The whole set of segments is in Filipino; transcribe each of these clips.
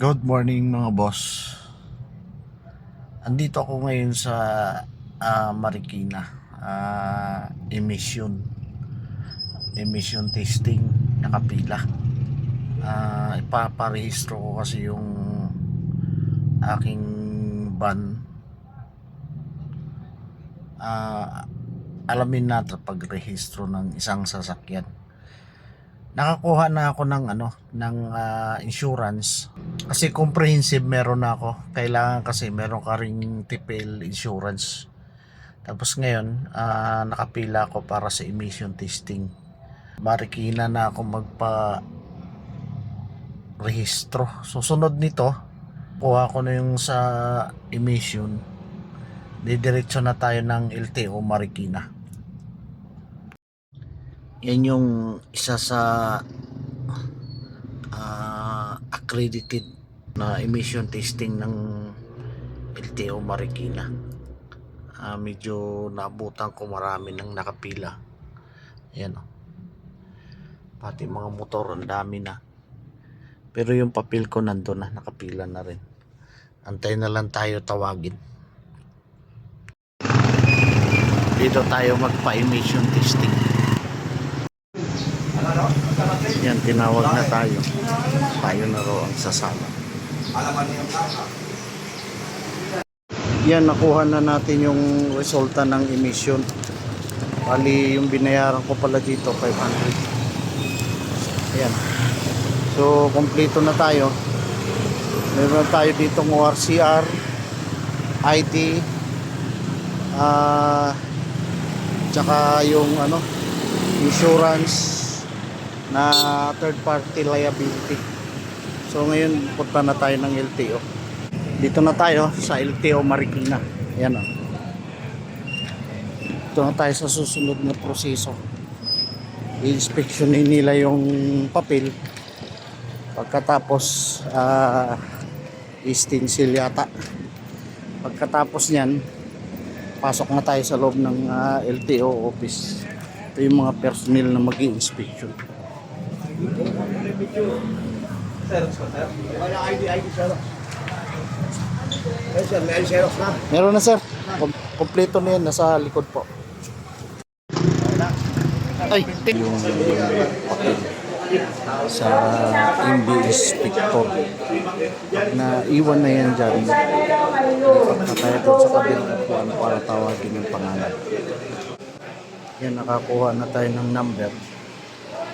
Good morning mga boss. Andito ako ngayon sa ah, Marikina. Ah, emission. Emission testing nakapila. Ah, ipaparehistro ko kasi yung aking van. Ah, alamin natin pagrehistro ng isang sasakyan. Nakakuha na ako ng ano, ng ah, insurance kasi comprehensive meron na ako. Kailangan kasi meron ka ring TPL insurance. Tapos ngayon, ah, nakapila ako para sa emission testing. Marikina na ako magpa rehistro. Susunod nito, kuha ko na yung sa emission. Didiretso na tayo ng LTO Marikina. Yan yung isa sa ah, accredited na emission testing ng LTO Marikina. Ah, medyo naabutan ko marami ng nakapila. Ayan o. Pati mga motor, ang dami na. Pero yung papel ko nandun na, nakapila na rin. Antay na lang tayo tawagin. Dito tayo magpa-emission testing. Yan, tinawag na tayo. Tayo na raw ang sasama. Yan, nakuha na natin yung resulta ng emission. Bali, yung binayaran ko pala dito, 500. Ayan. So, kompleto na tayo. Meron tayo dito ng ORCR, ID, ah, tsaka yung ano, insurance, na third party liability. So ngayon punta na tayo ng LTO. Dito na tayo sa LTO Marikina. Ayan o. Dito na tayo sa susunod na proseso. I-inspectionin nila yung papel. Pagkatapos ah stencil yata. Pagkatapos niyan, pasok na tayo sa loob ng ah, LTO office. Ito yung mga personnel na mag-inspection. Eh, sir, may Xerox na. Meron na sir. Kom- kompleto na yan. Nasa likod po. Ay, yung papel sa MB Inspector. Na iwan na yan dyan, lipat na tayo doon sa kabilang kung ano para tawagin yung pangalan. Yan, nakakuha na tayo ng number.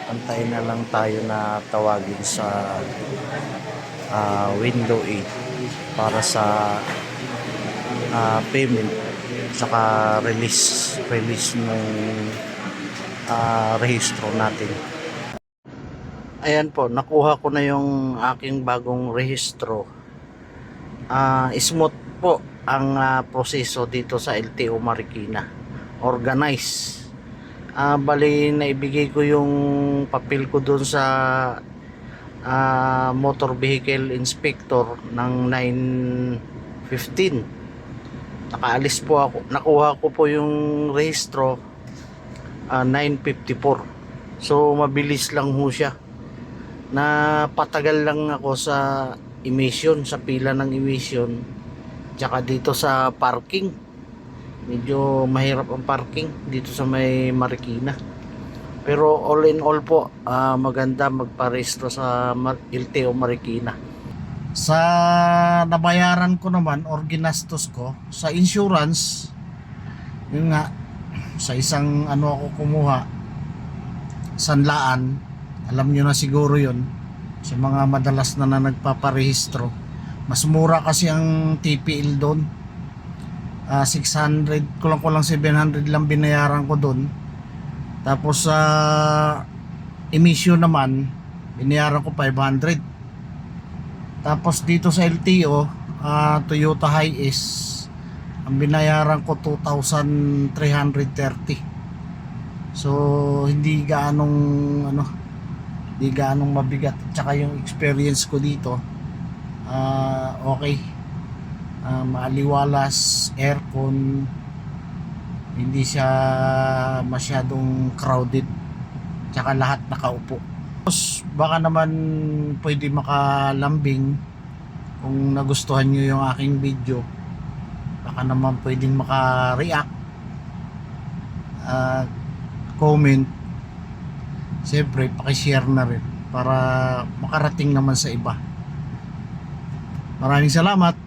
Antay na lang tayo na tawagin sa ah, window 8 para sa ah, payment saka release release ng ah, rehistro natin. Ayan po nakuha ko na yung aking bagong rehistro. Ah, smooth po ang ah, proseso dito sa LTO Marikina. Organize Ah, bali naibigay ko yung papel ko doon sa ah, motor vehicle inspector ng 915 nakaalis po ako nakuha ko po yung rehistro ah, 954 so mabilis lang ho siya. Na patagal lang ako sa emission sa pila ng emission tsaka dito sa parking medyo mahirap ang parking dito sa may Marikina. Pero all in all po ah, maganda magparehistro sa Mar- LTO Marikina. Sa nabayaran ko naman or ginastos ko sa insurance yun nga sa isang ano ako kumuha sanlaan alam nyo na siguro yun sa mga madalas na na nagpaparehistro mas mura kasi ang TPL doon Ah, 600 kulang kulang 700 lang binayaran ko doon tapos sa emission naman binayaran ko 500 tapos dito sa LTO ah, Toyota Hiace ang binayaran ko 2,330 so hindi gaanong ano hindi gaanong mabigat. Tsaka yung experience ko dito ah, okay Ah, maaliwalas aircon hindi siya masyadong crowded tsaka lahat nakaupo. Tapos baka naman pwede makalambing. Kung nagustuhan nyo yung aking video baka naman pwedeng maka-react. At comment. Siyempre pakishare na rin para makarating naman sa iba. Maraming salamat